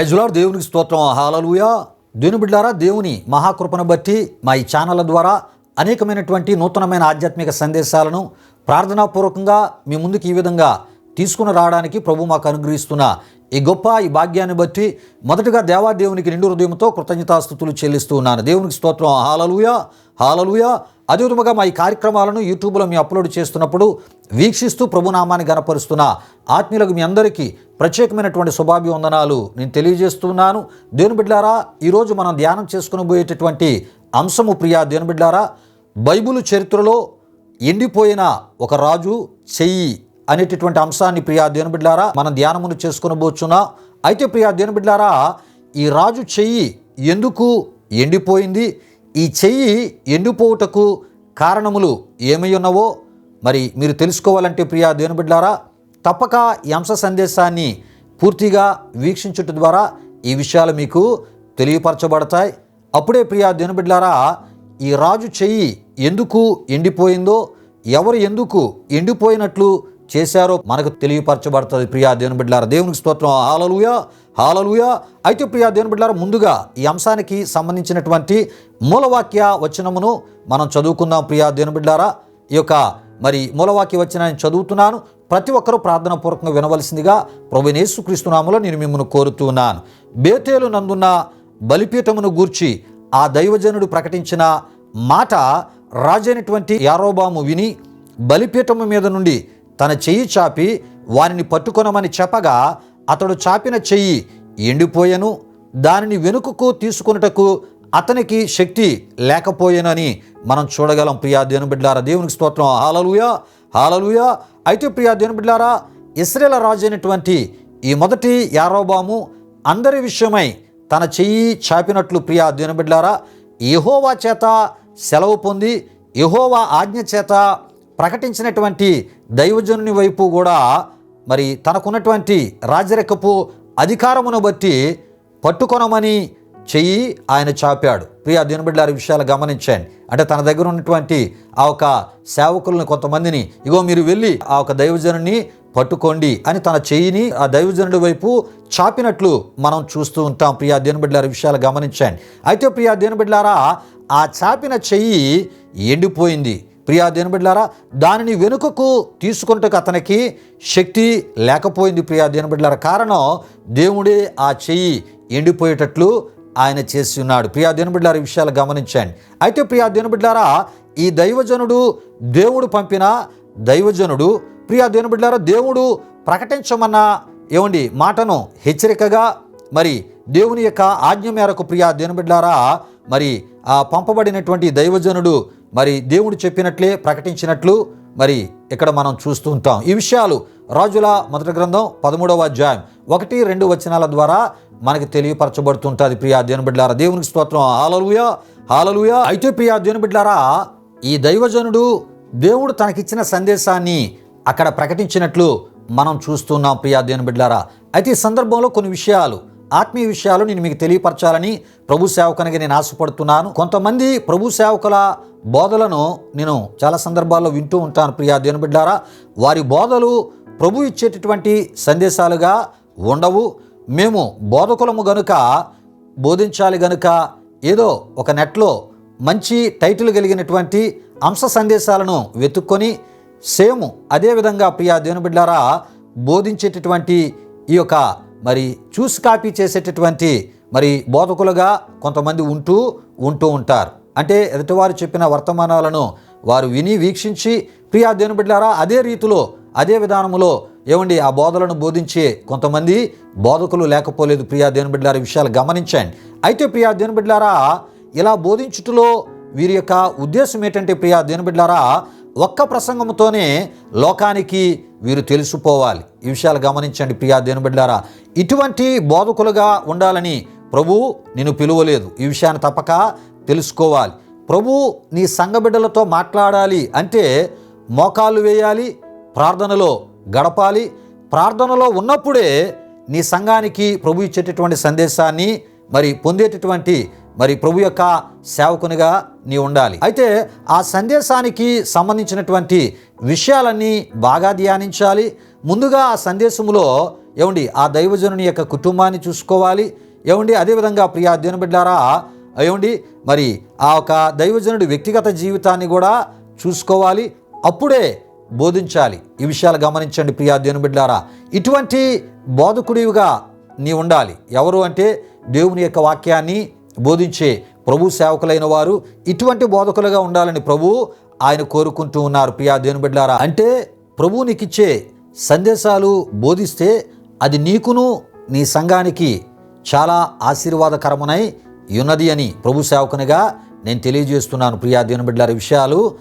ప్రజలాడు దేవునికి స్తోత్రం. హాలలుయ దేవుని బిడ్డారా దేవుని మహాకృపను బట్టి మా ఈ ఛానళ్ళ ద్వారా అనేకమైనటువంటి నూతనమైన ఆధ్యాత్మిక సందేశాలను ప్రార్థనాపూర్వకంగా మీ ముందుకు ఈ విధంగా తీసుకుని రావడానికి ప్రభు మాకు అనుగ్రహిస్తున్న ఈ గొప్ప ఈ భాగ్యాన్ని బట్టి మొదటగా దేవాదేవునికి నిండు హృదయంతో కృతజ్ఞతాస్థుతులు చెల్లిస్తూ ఉన్నాను. దేవునికి స్తోత్రం. హాలలుయ హాలలుయ అదేవిధముగా మా ఈ కార్యక్రమాలను యూట్యూబ్లో మేము అప్లోడ్ చేస్తున్నప్పుడు వీక్షిస్తూ ప్రభునామాన్ని గనపరుస్తున్న ఆత్మీయులకు మీ అందరికీ ప్రత్యేకమైనటువంటి శుభాభివందనాలు నేను తెలియజేస్తున్నాను. దేవుని బిడ్డారా ఈరోజు మనం ధ్యానం చేసుకుని పోయేటటువంటి అంశము ప్రియా దేవుని బిడ్డారా బైబిల్ చరిత్రలో ఎండిపోయిన ఒక రాజు చెయ్యి అనేటటువంటి అంశాన్ని ప్రియా దేవుని బిడ్డారా మనం ధ్యానమును చేసుకుని పోచున్నా. అయితే ప్రియా దేవుని బిడ్డారా ఈ రాజు చెయ్యి ఎందుకు ఎండిపోయింది? ఈ చెయ్యి ఎండిపోవుటకు కారణములు ఏమై ఉన్నవో మరి మీరు తెలుసుకోవాలంటే ప్రియా దేవునిబిడ్లారా తప్పక ఈ అంశ సందేశాన్ని పూర్తిగా వీక్షించుట ద్వారా ఈ విషయాలు మీకు తెలియపరచబడతాయి. అప్పుడే ప్రియా దేవునిబిడ్లారా ఈ రాజు చెయ్యి ఎందుకు ఎండిపోయిందో ఎవరు ఎందుకు ఎండిపోయినట్లు చేశారో మనకు తెలియపరచబడుతుంది ప్రియా దేవుని బిడ్డారా దేవునికి స్తోత్రం. Hallelujah hallelujah. అయితే ప్రియా దేవుని బిడ్డారు ముందుగా ఈ అంశానికి సంబంధించినటువంటి మూలవాక్య వచనమును మనం చదువుకుందాం ప్రియా దేవుని బిడ్డారా ఈ యొక్క మరి మూలవాక్య వచ్చిన నేను చదువుతున్నాను. ప్రతి ఒక్కరూ ప్రార్థన పూర్వకంగా వినవలసిందిగా ప్రభు యేసుక్రీస్తునాములో నేను మిమ్మల్ని కోరుతున్నాను బేతేలు నందున్న బలిపీఠమును గూర్చి ఆ దైవజనుడు ప్రకటించిన మాట రాజైనటువంటి యారోబాము విని బలిపీఠము మీద నుండి తన చెయ్యి చాపి వారిని పట్టుకొనమని చెప్పగా అతడు చాపిన చెయ్యి ఎండిపోయెను దానిని వెనుకకు తీసుకొనుటకు అతనికి శక్తి లేకపోయేనని మనం చూడగలం. ప్రియా దేవుని బిడ్డారా దేవునికి స్తోత్రం. హాలలుయా హాలలుయా అయితే ప్రియా దేవుని బిడ్డారా ఇస్రేల రాజు అయినటువంటి ఈ మొదటి యారోబాము అందరి విషయమై తన చెయ్యి చాపినట్లు ప్రియా దేవుని బిడ్డారా చేత సెలవు పొంది ఎహోవా ఆజ్ఞ చేత ప్రకటించినటువంటి దైవజనుని వైపు కూడా మరి తనకున్నటువంటి రాజరికపు అధికారమును బట్టి పట్టుకొనమని చెయ్యి ఆయన చాపాడు. ప్రియా దీనబిడ్లారి విషయాలు గమనించండి. అంటే తన దగ్గర ఉన్నటువంటి ఆ ఒక సేవకులను కొంతమందిని ఇగో మీరు వెళ్ళి ఆ ఒక దైవజనుని పట్టుకోండి అని తన చెయ్యిని ఆ దైవజనుడి వైపు చాపినట్లు మనం చూస్తూ ఉంటాం. ప్రియా దీనబిడ్లారి విషయాలు గమనించండి. అయితే ప్రియా దీనబిడ్లారా ఆ చాపిన చెయ్యి ఎండిపోయింది. ప్రియా దేనబిడ్లారా దానిని వెనుకకు తీసుకుంటకు అతనికి శక్తి లేకపోయింది ప్రియా దేనబిడ్లారా కారణం దేవుడే ఆ చెయ్యి ఎండిపోయేటట్లు ఆయన చేసి ఉన్నాడు. ప్రియా దేనబిడ్లారా ఈ విషయాలు గమనించండి. అయితే ప్రియా దేనబిడ్లారా ఈ దైవజనుడు దేవుడు పంపిన దైవజనుడు ప్రియా దేనబిడ్లారా దేవుడు ప్రకటించమన్న ఏమండి మాటను హెచ్చరికగా మరి దేవుని యొక్క ఆజ్ఞ మేరకు ప్రియా దేనబిడ్లారా మరి ఆ పంపబడినటువంటి దైవజనుడు మరి దేవుడు చెప్పినట్లే ప్రకటించినట్లు మరి ఇక్కడ మనం చూస్తూ ఉంటాం. ఈ విషయాలు రాజుల మొదటి గ్రంథం పదమూడవ అధ్యాయం ఒకటి రెండు వచనాల ద్వారా మనకి తెలియపరచబడుతుంటుంది. ప్రియా దేవుని బిడ్డారా దేవునికి స్తోత్రం. Hallelujah hallelujah. అయితే ప్రియా దేవుని బిడ్డారా ఈ దైవజనుడు దేవుడు తనకిచ్చిన సందేశాన్ని అక్కడ ప్రకటించినట్లు మనం చూస్తున్నాం. ప్రియా దేవుని బిడ్డారా అయితే ఈ సందర్భంలో కొన్ని విషయాలు ఆత్మీయ విషయాలు నేను మీకు తెలియపరచాలని ప్రభు సేవకునిగా నేను ఆశపడుతున్నాను. కొంతమంది ప్రభు సేవకుల బోధలను నేను చాలా సందర్భాల్లో వింటూ ఉంటాను ప్రియా దేవుని బిడ్డారా. వారి బోధలు ప్రభు ఇచ్చేటటువంటి సందేశాలుగా ఉండవు. మేము బోధకులము గనుక బోధించాలి గనుక ఏదో ఒక నెట్లో మంచి టైటిల్ కలిగినటువంటి అంశ సందేశాలను వెతుక్కొని సేమ్ అదేవిధంగా ప్రియా దేవుని బిడ్డారా బోధించేటటువంటి ఈ యొక్క మరి చూసి కాపీ చేసేటటువంటి మరి బోధకులుగా కొంతమంది ఉంటూ ఉంటూ ఉంటారు. అంటే ఎదుటివారు చెప్పిన వర్తమానాలను వారు విని వీక్షించి ప్రియా దేవుని బిడ్డారా అదే రీతిలో అదే విధానములో ఏమండి ఆ బోధలను బోధించే కొంతమంది బోధకులు లేకపోలేదు ప్రియా దేవుని బిడ్డారా విషయాలు గమనించండి. అయితే ప్రియా దేవుని బిడ్డారా ఇలా బోధించుటలో వీరి యొక్క ఉద్దేశం ఏంటంటే ప్రియా దేవుని బిడ్డారా ఒక్క ప్రసంగంతోనే లోకానికి వీరు తెలిసిపోవాలి ఈ విషయాలు గమనించండి ప్రియా దేనుబిడ్డారా ఇటువంటి బోధకులుగా ఉండాలని ప్రభు నేను పిలువలేదు. ఈ విషయాన్ని తప్పక తెలుసుకోవాలి. ప్రభు నీ సంఘబిడ్డలతో మాట్లాడాలి అంటే మోకాళ్ళు వేయాలి ప్రార్థనలో గడపాలి. ప్రార్థనలో ఉన్నప్పుడే నీ సంఘానికి ప్రభు ఇచ్చేటటువంటి సందేశాన్ని మరి పొందేటటువంటి మరి ప్రభు యొక్క సేవకునిగా నీ ఉండాలి. అయితే ఆ సందేశానికి సంబంధించినటువంటి విషయాలన్నీ బాగా ధ్యానించాలి. ముందుగా ఆ సందేశములో ఏమండి ఆ దైవజనుని యొక్క కుటుంబాన్ని చూసుకోవాలి. ఏమండి అదేవిధంగా ప్రియా అధ్యయన బిడ్డారా ఏమండి మరి ఆ ఒక దైవజనుడి వ్యక్తిగత జీవితాన్ని కూడా చూసుకోవాలి. అప్పుడే బోధించాలి. ఈ విషయాలు గమనించండి ప్రియా అధ్యయన బిడ్డారా. ఇటువంటి బోధకుడివిగా నీ ఉండాలి. ఎవరు అంటే దేవుని యొక్క వాక్యాన్ని బోధించే ప్రభు సేవకులైన వారు ఇటువంటి బోధకులుగా ఉండాలని ప్రభు ఆయన కోరుకుంటూ ఉన్నారు. ప్రియా దేవుని బిడ్డారా అంటే ప్రభు సందేశాలు బోధిస్తే అది నీకును నీ సంఘానికి చాలా ఆశీర్వాదకరమునై ఉన్నది అని ప్రభు సేవకునిగా నేను తెలియజేస్తున్నాను. ప్రియా దేవుని బిడ్డారా విషయాలు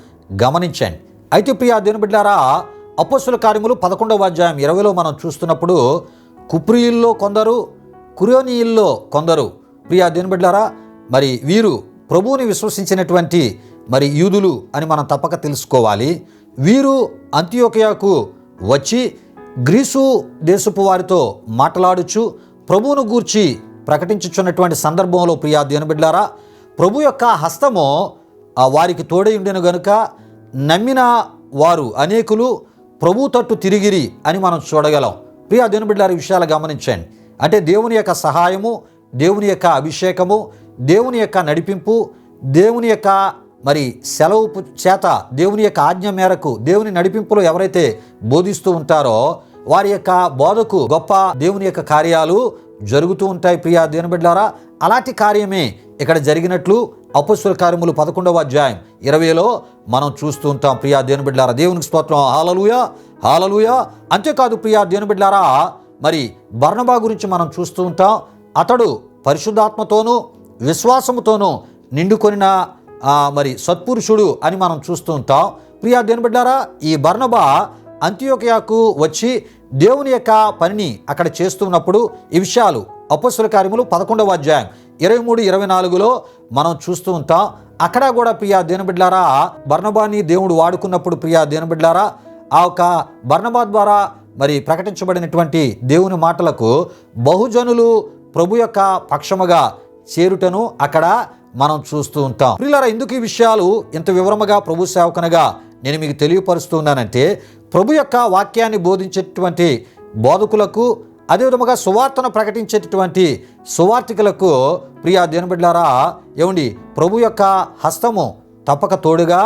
గమనించండి. అయితే ప్రియా దేవుని బిడ్డారా అపస్సుల కార్యములు పదకొండవ అధ్యాయం ఇరవైలో మనం చూస్తున్నప్పుడు కుప్రియుల్లో కొందరు కురోనీయుల్లో కొందరు ప్రియా దేవుని బిడ్డారా మరి వీరు ప్రభువుని విశ్వసించినటువంటి మరి యూదులు అని మనం తప్పక తెలుసుకోవాలి. వీరు అంత్యోకయాకు వచ్చి గ్రీసు దేశపు వారితో మాట్లాడుచు ప్రభువును గూర్చి ప్రకటించుచున్నటువంటి సందర్భంలో ప్రియా దేవుని బిడ్డారా ప్రభు యొక్క హస్తము ఆ వారికి తోడై ఉండెను గనుక నమ్మిన వారు అనేకులు ప్రభు తట్టు తిరిగిరి అని మనం చూడగలం. ప్రియా దేవుని విషయాలు గమనించండి. అంటే దేవుని యొక్క సహాయము దేవుని యొక్క అభిషేకము దేవుని యొక్క నడిపింపు దేవుని యొక్క మరి సెలవు చేత దేవుని యొక్క ఆజ్ఞ మేరకు దేవుని నడిపింపులో ఎవరైతే బోధిస్తూ ఉంటారో వారి యొక్క బోధకు గొప్ప దేవుని యొక్క కార్యాలు జరుగుతూ ఉంటాయి ప్రియా దేవుని బిడ్డారా. అలాంటి కార్యమే ఇక్కడ జరిగినట్లు అపస్సుల కార్యములు పదకొండవ అధ్యాయం ఇరవైలో మనం చూస్తూ ఉంటాం ప్రియా దేవుని బిడ్డారా. దేవునికి స్తోత్రం. Hallelujah hallelujah. అంతేకాదు ప్రియా దేవుని బిడ్డారా మరి బర్ణబా గురించి మనం చూస్తూ ఉంటాం. అతడు పరిశుద్ధాత్మతోనూ విశ్వాసముతోనూ నిండుకొనిన మరి సత్పురుషుడు అని మనం చూస్తూ ఉంటాం. ప్రియా దేని బిడ్డారా ఈ బర్ణబా అంత్యోకయాకు వచ్చి దేవుని యొక్క పనిని అక్కడ చేస్తున్నప్పుడు ఈ విషయాలు అపస్సుల కార్యములు పదకొండవ అధ్యాయం ఇరవై మూడు ఇరవై నాలుగులో మనం చూస్తూ ఉంటాం. అక్కడ కూడా ప్రియా దేనబిడ్లారా బర్ణబాని దేవుడు వాడుకున్నప్పుడు ప్రియా దేనబిడ్లారా ఆ యొక్క బర్ణబా ద్వారా మరి ప్రకటించబడినటువంటి దేవుని మాటలకు బహుజనులు ప్రభు యొక్క పక్షముగా చేరుటను అక్కడ మనం చూస్తూ ఉంటాం. ప్రియులారా ఎందుకు ఈ విషయాలు ఇంత వివరముగా ప్రభు సేవకునిగా నేను మీకు తెలియపరుస్తున్నానంటే ప్రభు యొక్క వాక్యాన్ని బోధించేటువంటి బోధకులకు అదేవిధముగా సువార్తను ప్రకటించేటటువంటి సువార్థికులకు ప్రియా దేనబిడ్లారా ఏమండి ప్రభు యొక్క హస్తము తప్పక తోడుగా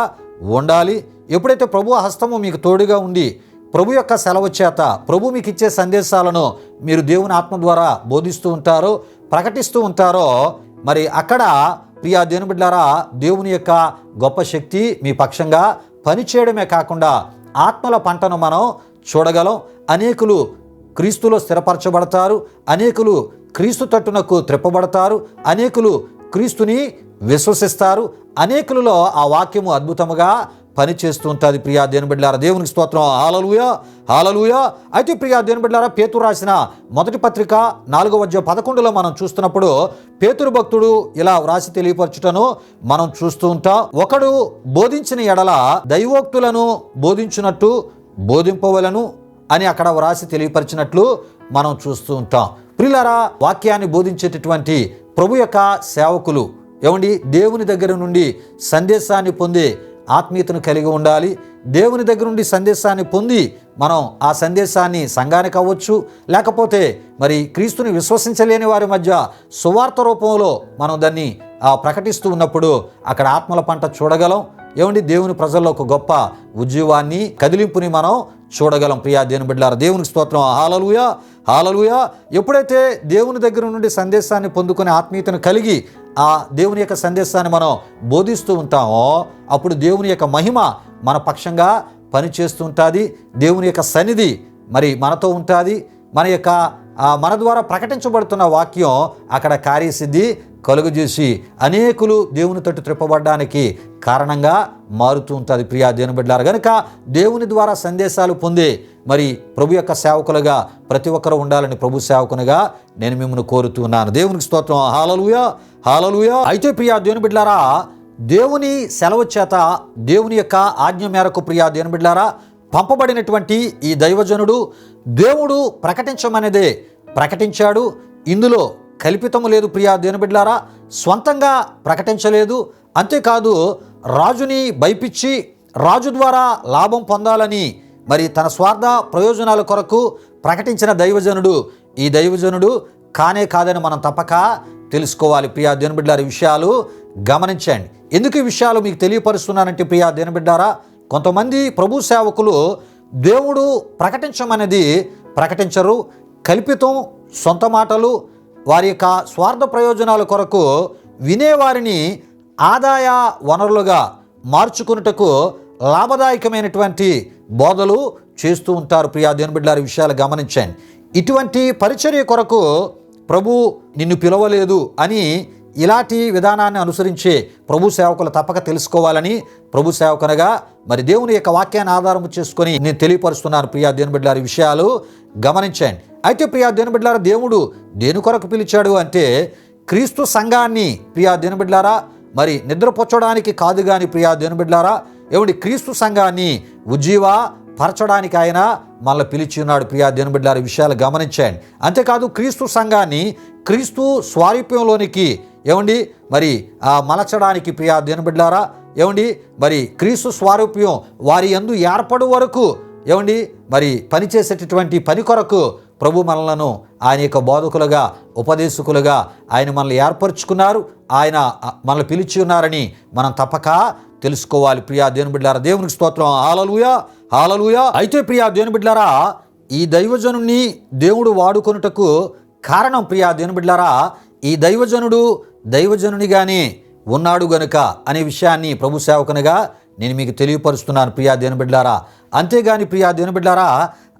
ఉండాలి. ఎప్పుడైతే ప్రభు హస్తము మీకు తోడుగా ఉండి ప్రభు యొక్క సెలవు చేత ప్రభు మీకు ఇచ్చే సందేశాలను మీరు దేవుని ఆత్మ ద్వారా బోధిస్తూ ఉంటారో ప్రకటిస్తూ ఉంటారో మరి అక్కడ ప్రియా దేవుని బిడ్డారా దేవుని యొక్క గొప్ప శక్తి మీ పక్షంగా పనిచేయడమే కాకుండా ఆత్మల పంటను మనం చూడగలం. అనేకులు క్రీస్తులో స్థిరపరచబడతారు అనేకులు క్రీస్తు తట్టునకు త్రిప్పబడతారు అనేకులు క్రీస్తుని విశ్వసిస్తారు అనేకులలో ఆ వాక్యము అద్భుతముగా పని ఉంటుంది ప్రియా దేని బిడ్డారా దేవునికి స్తోత్రం. హాలలుయా హాలలుయా అయితే ప్రియా దేని బిడ్డారా పేతురు రాసిన మొదటి పత్రిక నాలుగవ వద్య పదకొండులో మనం చూస్తున్నప్పుడు పేతురు భక్తుడు ఇలా వ్రాసి తెలియపరచుటను మనం చూస్తూ ఉంటాం. ఒకడు బోధించిన ఎడల దైవోక్తులను బోధించినట్టు బోధింపవలను అని అక్కడ వ్రాసి తెలియపరిచినట్లు మనం చూస్తూ ఉంటాం. ప్రిలారా వాక్యాన్ని బోధించేటటువంటి ప్రభు యొక్క సేవకులు ఏమండి? దేవుని దగ్గర నుండి సందేశాన్ని పొందే ఆత్మీయతను కలిగి ఉండాలి. దేవుని దగ్గర నుండి సందేశాన్ని పొంది మనం ఆ సందేశాన్ని సంఘానికి అవ్వచ్చు. లేకపోతే మరి క్రీస్తుని విశ్వసించలేని వారి మధ్య సువార్త రూపంలో మనం దాన్ని ప్రకటిస్తూ ఉన్నప్పుడు అక్కడ ఆత్మల పంట చూడగలం. ఏమండి? దేవుని ప్రజల్లో ఒక గొప్ప ఉద్యోగాన్ని కదిలింపుని మనం చూడగలం. ప్రియా దేవుని బిడ్డారు దేవునికి స్తోత్రం. Hallelujah hallelujah. ఎప్పుడైతే దేవుని దగ్గర నుండి సందేశాన్ని పొందుకునే ఆత్మీయతను కలిగి ఆ దేవుని యొక్క సందేశాన్ని మనం బోధిస్తూ ఉంటామో అప్పుడు దేవుని యొక్క మహిమ మన పక్షంగా పనిచేస్తూ ఉంటుంది. దేవుని యొక్క సన్నిధి మరి మనతో ఉంటుంది. మన యొక్క మన ద్వారా ప్రకటించబడుతున్న వాక్యం అక్కడ కార్యసిద్ధి కలుగజేసి అనేకులు దేవుని తట్టు త్రిప్పబడడానికి కారణంగా మారుతూ ఉంటుంది. ప్రియా దేవుని బిడ్డారు కనుక దేవుని ద్వారా సందేశాలు పొందే మరి ప్రభు యొక్క సేవకులుగా ప్రతి ఒక్కరు ఉండాలని ప్రభు సేవకునిగా నేను మిమ్మల్ని కోరుతున్నాను దేవునికి స్తోత్రం. Hallelujah hallelujah. అయితే ప్రియా దేవుని బిడ్డారా దేవుని సెలవు చేత దేవుని యొక్క ఆజ్ఞ మేరకు ప్రియా దేవుని బిడ్డారా పంపబడినటువంటి ఈ దైవజనుడు దేవుడు ప్రకటించమనేదే ప్రకటించాడు. ఇందులో కల్పితము లేదు ప్రియా దేవుని స్వంతంగా ప్రకటించలేదు. అంతేకాదు రాజుని భయపిచ్చి రాజు ద్వారా లాభం పొందాలని మరి తన స్వార్థ ప్రయోజనాల కొరకు ప్రకటించిన దైవజనుడు ఈ దైవజనుడు. కానే కాదని మనం తప్పక తెలుసుకోవాలి ప్రియా దేనబిడ్డారి విషయాలు. గమనించండి. ఎందుకు ఈ విషయాలు మీకు తెలియపరుస్తున్నానంటే ప్రియా దేనబిడ్డారా కొంతమంది ప్రభు సేవకులు దేవుడు ప్రకటించమనేది ప్రకటించరు కల్పితం సొంత మాటలు వారి యొక్క స్వార్థ ప్రయోజనాల కొరకు వినేవారిని ఆదాయ వనరులుగా మార్చుకున్నటకు లాభదాయకమైనటువంటి బోధలు చేస్తూ ఉంటారు. ప్రియా దేవుని విషయాలు గమనించండి. ఇటువంటి పరిచర్య కొరకు ప్రభు నిన్ను పిలవలేదు అని ఇలాంటి విధానాన్ని అనుసరించే ప్రభు సేవకులు తప్పక తెలుసుకోవాలని ప్రభు సేవకునగా మరి దేవుని యొక్క వాక్యాన్ని ఆధారం చేసుకొని నేను తెలియపరుస్తున్నాను ప్రియా దేనిబిడ్డారి విషయాలు గమనించండి. అయితే ప్రియా దేవుని దేవుడు దేని కొరకు పిలిచాడు అంటే క్రీస్తు సంఘాన్ని ప్రియా దేవుని మరి నిద్రపుచ్చడానికి కాదు కానీ ప్రియా దేవుని బిడ్డలారా ఏమండి క్రీస్తు సంఘాన్ని ఉజ్జీవ పరచడానికి ఆయన మళ్ళీ పిలిచి ఉన్నాడు ప్రియా దేవుని విషయాలు గమనించండి. అంతేకాదు క్రీస్తు సంఘాన్ని క్రీస్తు స్వారూప్యంలోనికి ఏమండి? మరి ఆ మలచడానికి ప్రియా దేవుని ఏమండి? మరి క్రీస్తు స్వారూప్యం వారి ఎందు ఏర్పడు వరకు ఏమండి? మరి పనిచేసేటటువంటి పని కొరకు ప్రభు మనలను ఆయన యొక్క బోధకులుగా ఉపదేశకులుగా ఆయన మనల్ని ఏర్పరచుకున్నారు. ఆయన మనల్ని పిలిచి ఉన్నారని మనం తప్పక తెలుసుకోవాలి. ప్రియా దేవుని బిడ్డారా దేవునికి స్తోత్రం. Hallelujah hallelujah. అయితే ప్రియా దేవుని బిడ్డారా ఈ దైవజనుని దేవుడు వాడుకొనుటకు కారణం ప్రియా దేవుని బిడ్డారా ఈ దైవజనుడు దైవజనునిగానే ఉన్నాడు గనుక అనే విషయాన్ని ప్రభు సేవకునిగా నేను మీకు తెలియపరుస్తున్నాను ప్రియా దేవుని అంతేగాని ప్రియా దేవుని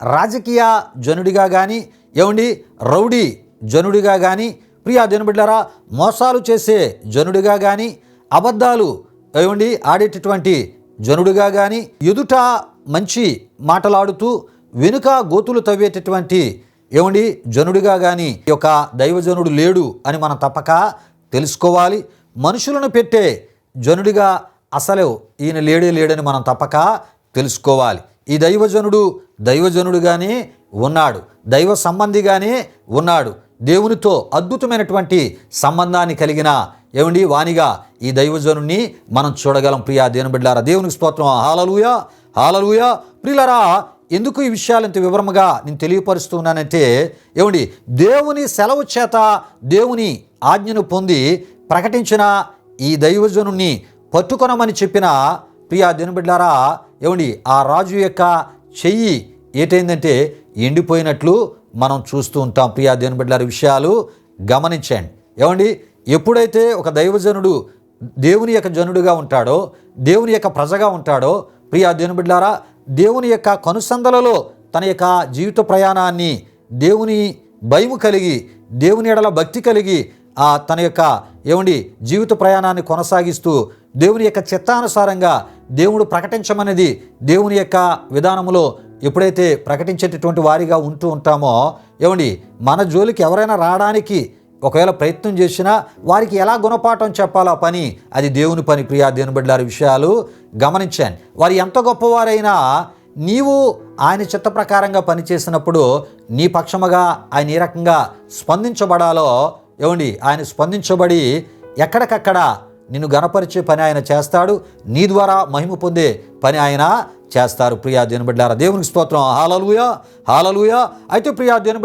రాజకీయ జనుడిగా కానీ ఏమండి రౌడీ జనుడిగా కానీ ప్రియా దేవుని మోసాలు చేసే జనుడిగా కానీ అబద్ధాలు ఏమండి ఆడేటటువంటి జనుడిగా కానీ ఎదుట మంచి మాటలాడుతూ వెనుక గోతులు తవ్వేటటువంటి ఏమండి? జనుడిగా కానీ ఈ యొక్క దైవజనుడు లేడు అని మనం తప్పక తెలుసుకోవాలి. మనుషులను పెట్టే జనుడిగా అసలు ఈయన లేడే లేడని మనం తప్పక తెలుసుకోవాలి. ఈ దైవజనుడు దైవజనుడుగానే ఉన్నాడు. దైవ సంబంధిగానే ఉన్నాడు. దేవునితో అద్భుతమైనటువంటి సంబంధాన్ని కలిగిన ఏమండి? వానిగా ఈ దైవజనుణ్ణి మనం చూడగలం. ప్రియా దేవుని బిడ్డారా దేవునికి స్తోత్రం. హాలలుయా హాలలుయా ప్రియులరా ఎందుకు ఈ విషయాలు ఇంత వివరముగా నేను తెలియపరుస్తున్నానంటే ఏమండి దేవుని సెలవు చేత దేవుని ఆజ్ఞను పొంది ప్రకటించిన ఈ దైవజనుణ్ణి పట్టుకొనమని చెప్పిన ప్రియా దినబిడ్లారా ఏమండి ఆ రాజు యొక్క చెయ్యి ఏటైందంటే ఎండిపోయినట్లు మనం చూస్తూ ఉంటాం. ప్రియా దినబిడ్లారి విషయాలు గమనించండి. ఏమండి ఎప్పుడైతే ఒక దైవజనుడు దేవుని యొక్క జనుడుగా ఉంటాడో దేవుని యొక్క ప్రజగా ఉంటాడో ప్రియా దినబిడ్లారా దేవుని యొక్క కనుసందలలో తన యొక్క జీవిత ప్రయాణాన్ని దేవుని భయము కలిగి దేవుని ఎడల భక్తి కలిగి ఆ తన యొక్క ఏమండి జీవిత ప్రయాణాన్ని కొనసాగిస్తూ దేవుని యొక్క చిత్తానుసారంగా దేవుడు ప్రకటించమనేది దేవుని యొక్క విధానములో ఎప్పుడైతే ప్రకటించేటటువంటి వారిగా ఉంటూ ఉంటామో ఏమండి మన జోలికి ఎవరైనా రావడానికి ఒకవేళ ప్రయత్నం చేసినా వారికి ఎలా గుణపాఠం చెప్పాలో పని అది దేవుని పని ప్రియా దేవుని విషయాలు గమనించాను. వారు ఎంత గొప్పవారైనా నీవు ఆయన చిత్త ప్రకారంగా పనిచేసినప్పుడు నీ పక్షముగా ఆయన ఏ రకంగా స్పందించబడాలో ఏమండి ఆయన స్పందించబడి ఎక్కడికక్కడ నిన్ను గణపరిచే పని ఆయన చేస్తాడు నీ ద్వారా మహిమ పొందే పని ఆయన చేస్తారు. ప్రియా దేవుని దేవునికి స్తోత్రం. హాలలుయా హాలలుయా అయితే ప్రియా దేవుని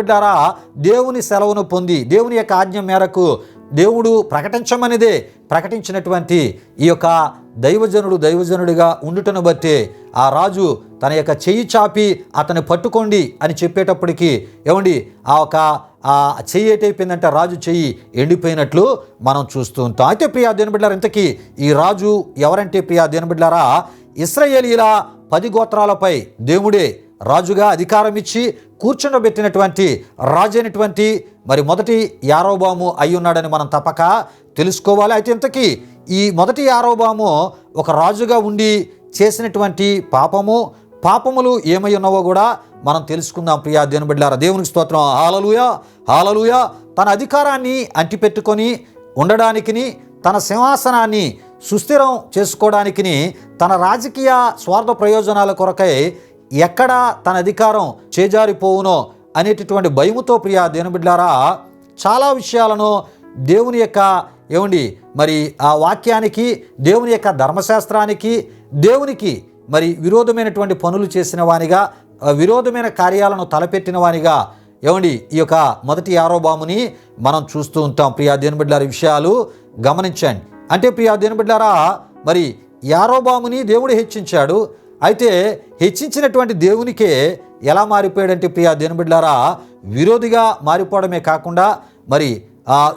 దేవుని సెలవును పొంది దేవుని యొక్క ఆజ్ఞ మేరకు దేవుడు ప్రకటించమనిదే ప్రకటించినటువంటి ఈ యొక్క దైవజనుడు దైవజనుడిగా ఉండుటను బట్టి ఆ రాజు తన యొక్క చెయ్యి చాపి అతను పట్టుకోండి అని చెప్పేటప్పటికి ఏమండి ఆ ఒక ఆ చెయ్యి ఏటైపోయిందంటే రాజు చెయ్యి ఎండిపోయినట్లు మనం చూస్తూ ఉంటాం. అయితే ప్రియా దేనిబిడ్డారు ఇంతకీ ఈ రాజు ఎవరంటే ప్రియా దేనిబిడ్డారా ఇస్రాయేలీల పది గోత్రాలపై దేవుడే రాజుగా అధికారం ఇచ్చి కూర్చుండబెట్టినటువంటి రాజు అయినటువంటి మరి మొదటి యారోబాము అయి ఉన్నాడని మనం తప్పక తెలుసుకోవాలి. అయితే ఇంతకీ ఈ మొదటి యారోబాము ఒక రాజుగా ఉండి చేసినటువంటి పాపము పాపములు ఏమై ఉన్నావో కూడా మనం తెలుసుకుందాం ప్రియా దేవుని బిడ్డారా దేవునికి స్తోత్రం. Hallelujah hallelujah. తన అధికారాన్ని అంటిపెట్టుకొని ఉండడానికిని తన సింహాసనాన్ని సుస్థిరం చేసుకోవడానికి తన రాజకీయ స్వార్థ ప్రయోజనాల కొరకై ఎక్కడ తన అధికారం చేజారిపోవునో అనేటటువంటి భయముతో ప్రియా దేవుని బిడ్డారా చాలా విషయాలను దేవుని యొక్క ఏమండి మరి ఆ వాక్యానికి దేవుని యొక్క ధర్మశాస్త్రానికి దేవునికి మరి విరోధమైనటువంటి పనులు చేసిన వానిగా విరోధమైన కార్యాలను తలపెట్టిన వానిగా ఏమండి ఈ యొక్క మొదటి ఆరోబాముని మనం చూస్తూ ఉంటాం. ప్రియా దేని విషయాలు గమనించండి. అంటే ప్రియా దేనిబిడ్డారా మరి యారోబాముని దేవుడు హెచ్చించాడు. అయితే హెచ్చించినటువంటి దేవునికే ఎలా మారిపోయాడంటే ప్రియా దేనిబిడ్డారా విరోధిగా మారిపోవడమే కాకుండా మరి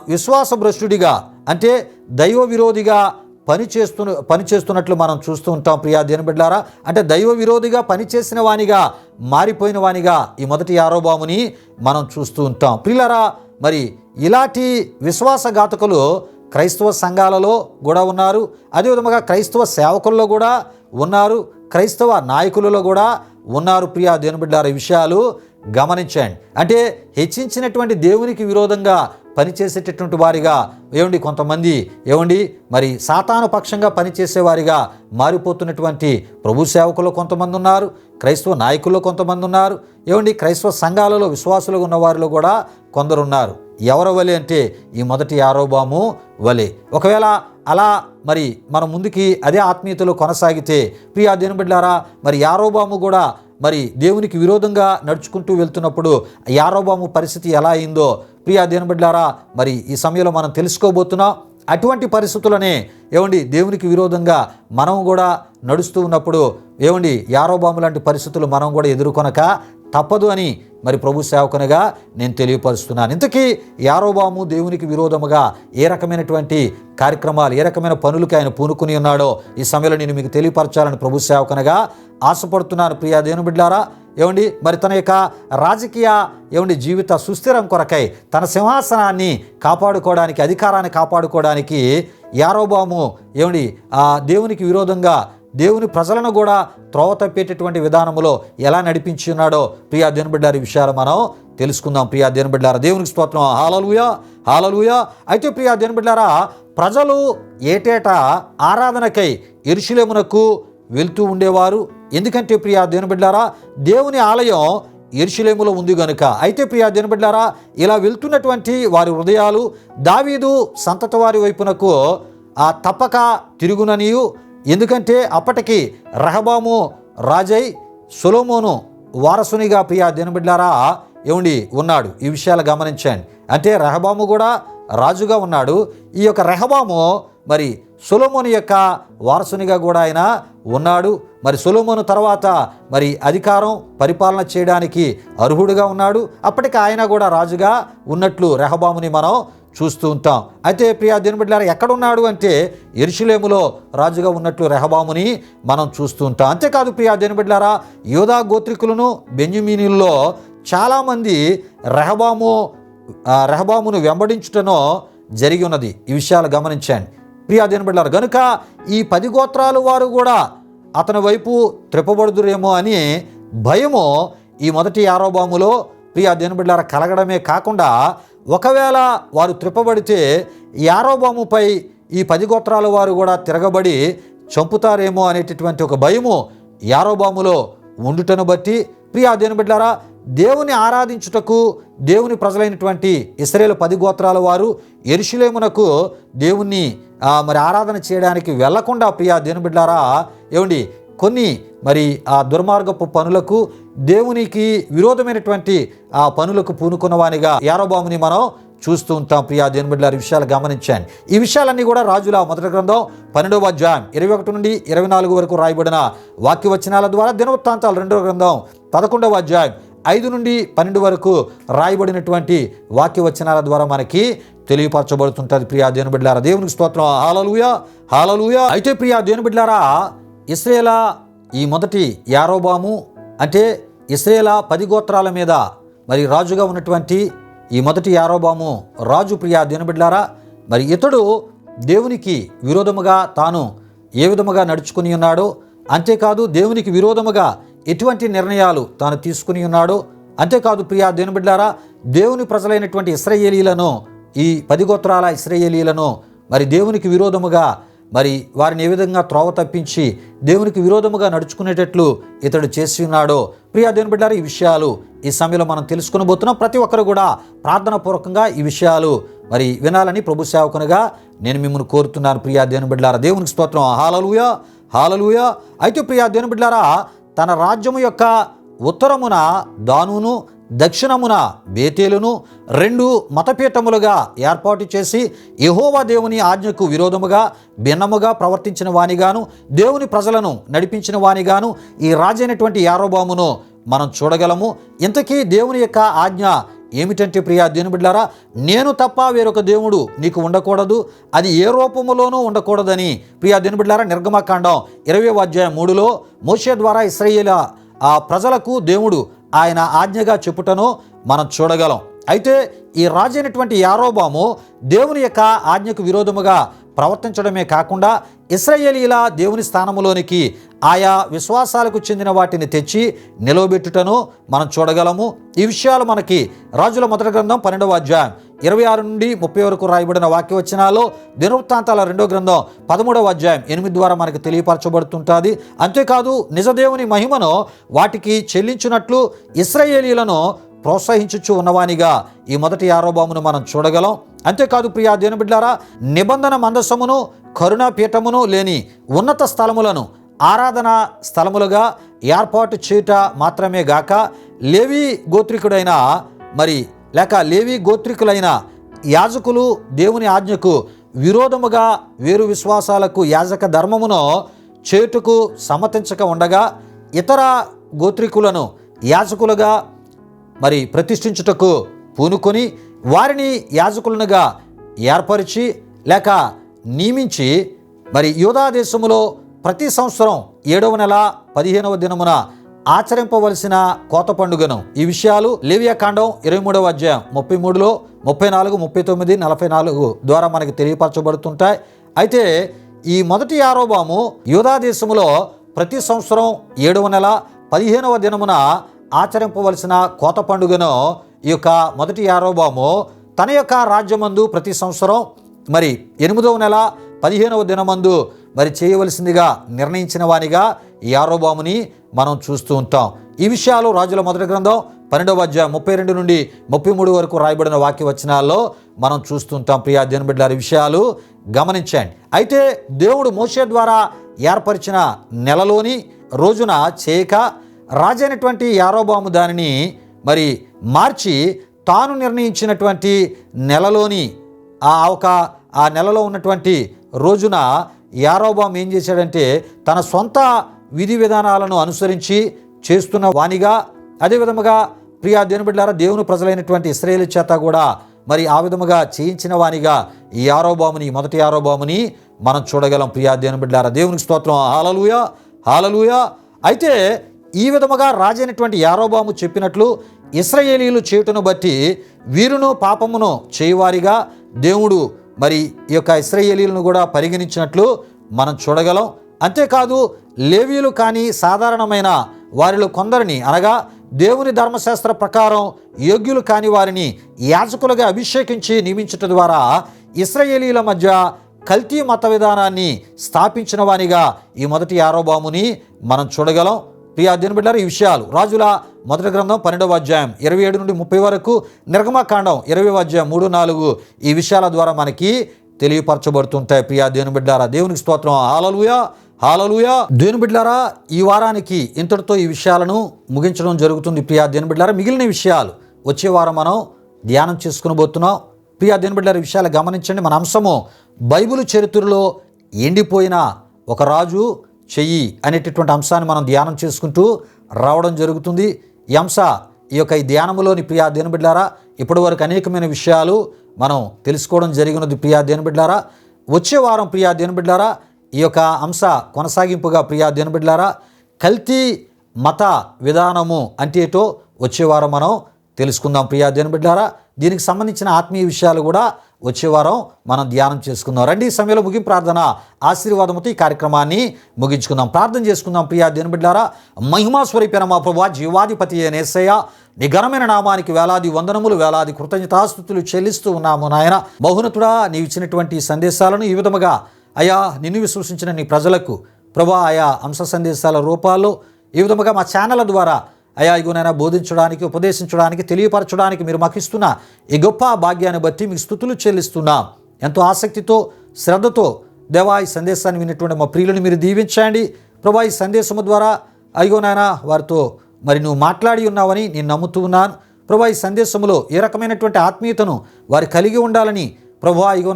విశ్వాస భ్రష్టుడిగా అంటే దైవ విరోధిగా పని చేస్తు పని చేస్తున్నట్లు మనం చూస్తూ ఉంటాం ప్రియా దేనిబిడ్డారా అంటే దైవ విరోధిగా పనిచేసిన వానిగా మారిపోయిన వానిగా ఈ మొదటి ఆరోబాముని మనం చూస్తూ ఉంటాం. ప్రియులారా మరి ఇలాంటి విశ్వాసఘాతకులు క్రైస్తవ సంఘాలలో కూడా ఉన్నారు. అదేవిధంగా క్రైస్తవ సేవకుల్లో కూడా ఉన్నారు. క్రైస్తవ నాయకులలో కూడా ఉన్నారు ప్రియా దేనిబిడ్డారా విషయాలు. గమనించండి. అంటే హెచ్చించినటువంటి దేవునికి విరోధంగా పనిచేసేటటువంటి వారిగా ఏమండి కొంతమంది ఏమండి మరి సాతాను పక్షంగా పనిచేసేవారిగా మారిపోతున్నటువంటి ప్రభు సేవకులు కొంతమంది ఉన్నారు క్రైస్తవ నాయకుల్లో కొంతమంది ఉన్నారు ఏమండి క్రైస్తవ సంఘాలలో విశ్వాసులు ఉన్న వారిలో కూడా కొందరు ఉన్నారు. ఎవరు వలె అంటే ఈ మొదటి ఆరోబాము వలె. ఒకవేళ అలా మరి మన ముందుకి అదే ఆత్మీయతలో కొనసాగితే ప్రియా దేని బిడ్డారా మరి యారోబాము కూడా మరి దేవునికి విరోధంగా నడుచుకుంటూ వెళ్తున్నప్పుడు యారోబాము పరిస్థితి ఎలా అయిందో ప్రియా దేని మరి ఈ సమయంలో మనం తెలుసుకోబోతున్నాం అటువంటి పరిస్థితులనే ఏమండి దేవునికి విరోధంగా మనం కూడా నడుస్తూ ఉన్నప్పుడు ఏమండి యారోబాము లాంటి పరిస్థితులు మనం కూడా ఎదుర్కొనక తప్పదు అని మరి ప్రభు సేవకునిగా నేను తెలియపరుస్తున్నాను. ఇంతకీ యారోబాము దేవునికి విరోధముగా ఏ రకమైనటువంటి కార్యక్రమాలు ఏ రకమైన పనులకి ఆయన పూనుకుని ఉన్నాడో ఈ సమయంలో నేను మీకు తెలియపరచాలని ప్రభు సేవకునిగా ఆశపడుతున్నాను ప్రియా దేవుని బిడ్డారా ఏమండి మరి తన యొక్క రాజకీయ ఏమండి జీవిత సుస్థిరం కొరకై తన సింహాసనాన్ని కాపాడుకోవడానికి అధికారాన్ని కాపాడుకోవడానికి యారోబాము ఏమండి ఆ దేవునికి విరోధంగా దేవుని ప్రజలను కూడా త్రోవ తప్పేటటువంటి విధానంలో ఎలా నడిపించి ఉన్నాడో ప్రియా దేనిబిడ్డారి విషయాలు మనం తెలుసుకుందాం ప్రియా దేనిబిడ్డారా దేవునికి స్తోత్రం. Hallelujah hallelujah. అయితే ప్రియా దేనిబిడ్డారా ప్రజలు ఏటేటా ఆరాధనకై ఎరుషులేమునకు వెళ్తూ ఉండేవారు. ఎందుకంటే ప్రియా దేనిబిడ్డారా దేవుని ఆలయం ఎరుషులేములో ఉంది గనుక. అయితే ప్రియా దినబిడ్డారా ఇలా వెళ్తున్నటువంటి వారి హృదయాలు దావీదు సంతత వారి వైపునకు ఆ తప్పక తిరుగుననియు. ఎందుకంటే అప్పటికి రహబాము రాజై సొలోమోను వారసునిగా ప్రియా దినబిడ్డారా ఏమండి ఉన్నాడు. ఈ విషయాలు గమనించండి. అంటే రెహబాము కూడా రాజుగా ఉన్నాడు. ఈ యొక్క రెహబాము మరి సొలోమోను యొక్క వారసునిగా కూడా ఆయన ఉన్నాడు. మరి సొలోమోను తర్వాత మరి అధికారం పరిపాలన చేయడానికి అర్హుడుగా ఉన్నాడు. అప్పటికి ఆయన కూడా రాజుగా ఉన్నట్లు రెహబాముని మనం చూస్తూ ఉంటాం. అయితే ప్రియా దినబిడ్లారా ఎక్కడున్నాడు అంటే ఎరుషులేములో రాజుగా ఉన్నట్లు రెహబాముని మనం చూస్తూ ఉంటాం. అంతేకాదు ప్రియా దినబిడ్లారా యోధా గోత్రికులను బెంజమీనుల్లో చాలామంది రెహబాము రెహబామును వెంబడించుటనో జరిగి ఉన్నది. ఈ విషయాలు గమనించండి. ప్రియా దినబిడ్లారు గనుక ఈ పది గోత్రాలు వారు కూడా అతని వైపు త్రిప్పబడుదురేమో అని భయము ఈ మొదటి యారోబాములో ప్రియా దినబిడ్లార కలగడమే కాకుండా ఒకవేళ వారు త్రిప్పబడితే యారోబాముపై ఈ పది గోత్రాల వారు కూడా తిరగబడి చంపుతారేమో అనేటటువంటి ఒక భయము యారోబాములో ఉండుటను బట్టి ప్రియా దేని బిడ్డారా దేవుని ఆరాధించుటకు దేవుని ప్రజలైనటువంటి ఇస్రాయేల్ పది గోత్రాల వారు ఎరుషులేమునకు దేవుణ్ణి మరి ఆరాధన చేయడానికి వెళ్ళకుండా ప్రియా దేని బిడ్డారా ఏమండి కొన్ని మరి ఆ దుర్మార్గపు పనులకు దేవునికి విరోధమైనటువంటి ఆ పనులకు పూనుకున్నవానిగా యారోబాముని మనం చూస్తూ ఉంటాం. ప్రియా దేనుబిడ్డారి విషయాలు గమనించాను ఈ విషయాలన్నీ కూడా రాజుల మొదటి గ్రంథం పన్నెండవ అధ్యాయం ఇరవై ఒకటి నుండి ఇరవై నాలుగు వరకు రాయబడిన వాక్యవచనాల ద్వారా దినవృత్తాంతాలు రెండవ గ్రంథం పదకొండవ అధ్యాయం ఐదు నుండి పన్నెండు వరకు రాయబడినటువంటి వాక్యవచనాల ద్వారా మనకి తెలియపరచబడుతుంటుంది. ప్రియా దేని బిడ్డారా దేవునికి స్తోత్రం. హాలలుయా హాలలుయా అయితే ప్రియా దేని బిడ్డారా ఇస్రేలా ఈ మొదటి యారోబాము అంటే ఇస్రేలా పది గోత్రాల మీద మరి రాజుగా ఉన్నటువంటి ఈ మొదటి యారోబాము రాజు ప్రియా దినబిడ్లారా మరి ఇతడు దేవునికి విరోధముగా తాను ఏ విధముగా నడుచుకుని ఉన్నాడో అంతేకాదు దేవునికి విరోధముగా ఎటువంటి నిర్ణయాలు తాను తీసుకుని ఉన్నాడో అంతేకాదు ప్రియా దినబిడ్లారా దేవుని ప్రజలైనటువంటి ఇస్రయేలీలను ఈ పది గోత్రాల ఇస్రయేలీలను మరి దేవునికి విరోధముగా మరి వారిని ఏ విధంగా త్రోవ తప్పించి దేవునికి విరోధముగా నడుచుకునేటట్లు ఇతడు చేసి ఉన్నాడో. ప్రియా దేవుని బిడ్డారు ఈ విషయాలు ఈ సమయంలో మనం తెలుసుకునబోతున్నాం ప్రతి ఒక్కరు కూడా ప్రార్థన పూర్వకంగా ఈ విషయాలు మరి వినాలని ప్రభు సేవకునిగా నేను మిమ్మల్ని కోరుతున్నాను. ప్రియా దేవుని బిడ్డారా దేవునికి స్తోత్రం. Hallelujah hallelujah. అయితే ప్రియా దేవుని బిడ్డారా తన రాజ్యము యొక్క ఉత్తరమున దానును దక్షిణమున బేతేలును రెండు మతపీఠములుగా ఏర్పాటు చేసి యహోవా దేవుని ఆజ్ఞకు విరోధముగా భిన్నముగా ప్రవర్తించిన వానిగాను దేవుని ప్రజలను నడిపించిన వానిగాను ఈ రాజైనటువంటి యారోబామును మనం చూడగలము. ఇంతకీ దేవుని యొక్క ఆజ్ఞ ఏమిటంటే ప్రియా దేవుని నేను తప్ప వేరొక దేవుడు నీకు ఉండకూడదు అది ఏ రూపములోనూ ఉండకూడదని ప్రియా దేవుని నిర్గమకాండం ఇరవై అధ్యాయం మూడులో మోషే ద్వారా ఇస్రయేల ఆ ప్రజలకు దేవుడు ఆయన ఆజ్ఞగా చెప్పుటను మనం చూడగలం. అయితే ఈ రాజైనటువంటి యారోబాము దేవుని యొక్క ఆజ్ఞకు విరోధముగా ప్రవర్తించడమే కాకుండా ఇస్రాయేలీల దేవుని స్థానములోనికి ఆయా విశ్వాసాలకు చెందిన వాటిని తెచ్చి నిలవబెట్టుటను మనం చూడగలము. ఈ విషయాలు మనకి రాజుల మొదటి గ్రంథం పన్నెండవ అధ్యాయం ఇరవై ఆరు నుండి ముప్పై వరకు రాయబడిన వాక్యవచనాలు దినవృత్తాంతాల రెండో గ్రంథం పదమూడవ అధ్యాయం ఎనిమిది ద్వారా మనకు తెలియపరచబడుతుంటుంది. అంతేకాదు నిజదేవుని మహిమను వాటికి చెల్లించినట్లు ఇస్రాయేలీలను ప్రోత్సహించుచు ఉన్నవానిగా ఈ మొదటి ఆరోబామును మనం చూడగలం. అంతేకాదు ప్రియా దేనబిడ్లారా నిబంధన మందసమును కరుణా పీఠమును లేని ఉన్నత స్థలములను ఆరాధన స్థలములుగా ఏర్పాటు చేయుట మాత్రమే గాక లేవి గోత్రికుడైన మరి లేక లేవి గోత్రికులైన యాజకులు దేవుని ఆజ్ఞకు విరోధముగా వేరు విశ్వాసాలకు యాజక ధర్మమును చేటుకు సమర్థించక ఉండగా ఇతర గోత్రికులను యాజకులుగా మరి ప్రతిష్ఠించుటకు పూనుకొని వారిని యాజకులనుగా ఏర్పరిచి లేక నియమించి మరి యూదా దేశములో ప్రతి సంవత్సరం ఏడవ నెల పదిహేనవ దినమున ఆచరింపవలసిన కోత పండుగను. ఈ విషయాలు లివియా కాండం ఇరవై మూడవ అధ్యాయం ముప్పై మూడులో ముప్పై నాలుగు ముప్పై తొమ్మిది నలభై నాలుగు ద్వారా మనకి తెలియపరచబడుతుంటాయి. అయితే ఈ మొదటి ఆరోబాము యూదా దేశములో ప్రతి సంవత్సరం ఏడవ నెల పదిహేనవ దినమున ఆచరింపవలసిన కోత పండుగను ఈ యొక్క మొదటి ఆరోబాము తన యొక్క రాజ్యమందు ప్రతి సంవత్సరం మరి ఎనిమిదవ నెల పదిహేనవ దినమందు మరి చేయవలసిందిగా నిర్ణయించిన వానిగా ఈ యారోబాముని మనం చూస్తూ ఉంటాం. ఈ విషయాలు రాజుల మొదటి గ్రంథం పన్నెండవ అధ్యాయం ముప్పై రెండు నుండి ముప్పై మూడు వరకు రాయబడిన వాక్య వచనాల్లో మనం చూస్తుంటాం ప్రియా దేని విషయాలు గమనించండి. అయితే దేవుడు మోసే ద్వారా ఏర్పరిచిన నెలలోని రోజున చేయక రాజైనటువంటి యారోబాము దానిని మరి మార్చి తాను నిర్ణయించినటువంటి నెలలోని ఆ ఒక ఆ నెలలో ఉన్నటువంటి రోజున యారోబాం ఏం చేశాడంటే తన సొంత విధి విధానాలను అనుసరించి చేస్తున్న వానిగా అదే విధముగా ప్రియా దేవుని బిడ్డారా దేవుని ప్రజలైనటువంటి ఇస్రాయేల్ చేత కూడా మరి ఆ విధముగా చేయించిన వానిగా ఈ ఆరోబాముని మొదటి ఆరోబాముని మనం చూడగలం. ప్రియా దేవుని బిడ్డారా దేవునికి స్తోత్రం. Hallelujah hallelujah. అయితే ఈ విధముగా రాజైనటువంటి యారోబాము చెప్పినట్లు ఇస్రాయేలీలు చేయుటను బట్టి వీరును పాపమును చేయువారిగా దేవుడు మరి ఈ యొక్క ఇస్రాయేలీలను కూడా పరిగణించినట్లు మనం చూడగలం. అంతేకాదు లేవీలు కానీ సాధారణమైన వారిలో కొందరిని అనగా దేవుని ధర్మశాస్త్ర ప్రకారం యోగ్యులు కాని వారిని యాజకులుగా అభిషేకించి నియమించటం ద్వారా ఇస్రయేలీల మధ్య కల్తీ మత విధానాన్ని స్థాపించిన వానిగా ఈ మొదటి ఆరోబాముని మనం చూడగలం. ప్రియా దీని బిడ్డారు ఈ విషయాలు రాజుల మొదటి గ్రంథం పన్నెండవ అధ్యాయం ఇరవై ఏడు నుండి ముప్పై వరకు నిర్గమకాండం ఇరవై అధ్యాయం మూడు నాలుగు ఈ విషయాల ద్వారా మనకి తెలియపరచబడుతుంటాయి. ప్రియా దేవుని బిడ్డారా దేవునికి స్తోత్రం. Hallelujah hallelujah. దేని బిడ్లారా ఈ వారానికి ఇంతటితో ఈ విషయాలను ముగించడం జరుగుతుంది. ప్రియా దేని బిడ్లారా మిగిలిన విషయాలు వచ్చే వారం మనం ధ్యానం చేసుకుని పోతున్నాం. ప్రియా దేని బిడ్లారా విషయాలు గమనించండి. మన అంశము బైబిల్ చరిత్రలో ఎండిపోయిన ఒక రాజు చెయ్యి అనేటటువంటి అంశాన్ని మనం ధ్యానం చేసుకుంటూ రావడం జరుగుతుంది. ఈ అంశ ఈ యొక్క ఈ ధ్యానంలోని ప్రియా దేని బిడ్లారా ఇప్పటి వరకు అనేకమైన విషయాలు మనం తెలుసుకోవడం జరిగినది. ప్రియా దేని బిడ్లారా వచ్చే వారం ప్రియా దేని బిడ్లారా ఈ యొక్క అంశ కొనసాగింపుగా ప్రియా దినబిడ్లారా కల్తీ మత విధానము అంటే ఏటో వచ్చేవారం మనం తెలుసుకుందాం ప్రియా దినబిడ్లారా. దీనికి సంబంధించిన ఆత్మీయ విషయాలు కూడా వచ్చేవారం మనం ధ్యానం చేసుకుందాం. రండి ఈ సమయంలో ముగింపు ప్రార్థన ఆశీర్వాదముతో ఈ కార్యక్రమాన్ని ముగించుకుందాం. ప్రార్థన చేసుకుందాం ప్రియా దేని బిడ్డారా మహిమా స్వరూపైన మా ప్రభా జీవాధిపతి నేసయ్య నీ ఘనమైన నామానికి వేలాది వందనములు వేలాది కృతజ్ఞతాస్థుతులు చెల్లిస్తూ ఉన్నాము నాయన. బహునతుడా నీవు ఇచ్చినటువంటి సందేశాలను ఈ విధముగా అయా నిన్ను విశ్వసించిన నీ ప్రజలకు ప్రభా ఆయా అంశ సందేశాల రూపాల్లో ఈ విధముగా మా ఛానళ్ళ ద్వారా అయా ఇగునైనా బోధించడానికి ఉపదేశించడానికి తెలియపరచడానికి మీరు మాకు ఇస్తున్న ఈ గొప్ప భాగ్యాన్ని బట్టి మీకు స్థుతులు చెల్లిస్తున్నాం. ఎంతో ఆసక్తితో శ్రద్ధతో దేవా ఈ సందేశాన్ని విన్నటువంటి మా ప్రియులను మీరు దీవించండి. ప్రభా ఈ సందేశము ద్వారా అయ్యో వారితో మరి నువ్వు మాట్లాడి ఉన్నావని నేను నమ్ముతూ ఉన్నాను. ప్రభా ఈ సందేశంలో ఏ రకమైనటువంటి ఆత్మీయతను వారు కలిగి ఉండాలని ప్రభా ఇగో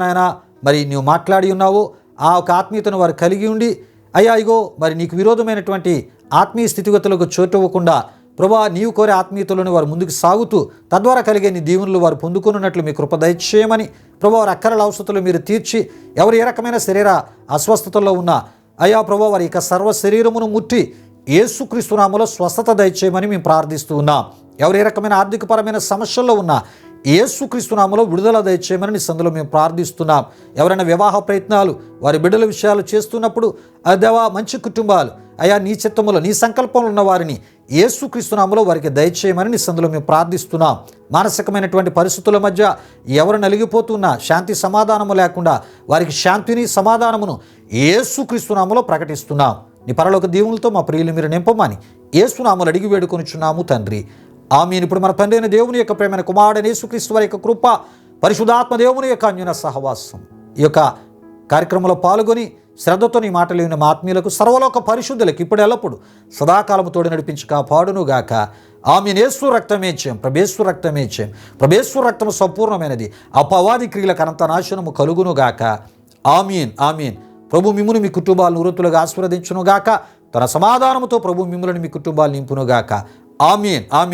మరి నువ్వు మాట్లాడి ఉన్నావు. ఆ ఒక ఆత్మీయతను వారు కలిగి ఉండి అయ్యా ఇగో మరి నీకు విరోధమైనటువంటి ఆత్మీయ స్థితిగతులకు చోటు ఇవ్వకుండా ప్రభా నీవు కోరే ఆత్మీయతలను వారు ముందుకు సాగుతూ తద్వారా కలిగే నీ దీవెనలు వారు పొందుకున్నట్లు మీ కృప దయచేయమని ప్రభా వారి అక్కరల అవసరతలు మీరు తీర్చి ఎవరు ఏ రకమైన శరీర అస్వస్థతల్లో ఉన్నా అయ్యా ప్రభా వారి యొక్క సర్వ శరీరమును ముట్టి ఏసుక్రీస్తునామలో స్వస్థత దయచేయమని మేము ప్రార్థిస్తూ ఉన్నాం. ఎవరు ఏ రకమైన ఆర్థికపరమైన సమస్యల్లో ఉన్నా ఏసుక్రీస్తునామలో విడుదల దయచేయమని నీ సందులో మేము ప్రార్థిస్తున్నాం. ఎవరైనా వివాహ ప్రయత్నాలు వారి బిడ్డల విషయాలు చేస్తున్నప్పుడు అదేవా మంచి కుటుంబాలు. అయా నీ చిత్తములో నీ సంకల్పంలో ఉన్న వారిని ఏసుక్రీస్తునామలో వారికి దయచేయమని నీ సందులో మేము ప్రార్థిస్తున్నాం. మానసికమైనటువంటి పరిస్థితుల మధ్య ఎవరు నలిగిపోతున్నా శాంతి సమాధానము లేకుండా వారికి శాంతిని సమాధానమును ఏసుక్రీస్తునామలో ప్రకటిస్తున్నాం. నీ పరలోక దీవులతో మా ప్రియులు మీరు నింపమని ఏసునామలు అడిగి వేడుకొనిచున్నాము తండ్రి. ఆమెను. ఇప్పుడు మన తండ్రి దేవుని యొక్క ప్రేమైన కుమారుడైన యేసుక్రీస్తు వారి యొక్క కృప పరిశుధాత్మ దేవుని యొక్క అన్యున సహవాసం. ఈ యొక్క కార్యక్రమంలో పాల్గొని శ్రద్ధతో నీ మాటలు విన్న మా ఆత్మీయులకు సర్వలోక పరిశుద్ధులకు ఇప్పుడు ఎల్లప్పుడు సదాకాలము తోడు నడిపించి కాపాడును గాక ఆమె నేసు రక్తమే చేయం ప్రభేశ్వర రక్తమే చేయం ప్రభేశ్వర రక్తము సంపూర్ణమైనది. అపవాది క్రియలకు అనంత నాశనము కలుగును గాక ఆమీన్. ఆమీన్. ప్రభు మిమ్మును మీ కుటుంబాలను వృత్తులుగా ఆశీర్వదించును గాక తన సమాధానముతో ప్రభు మిమ్ములను మీ కుటుంబాలు నింపును గాక ఆమీన్. ఆమీన్.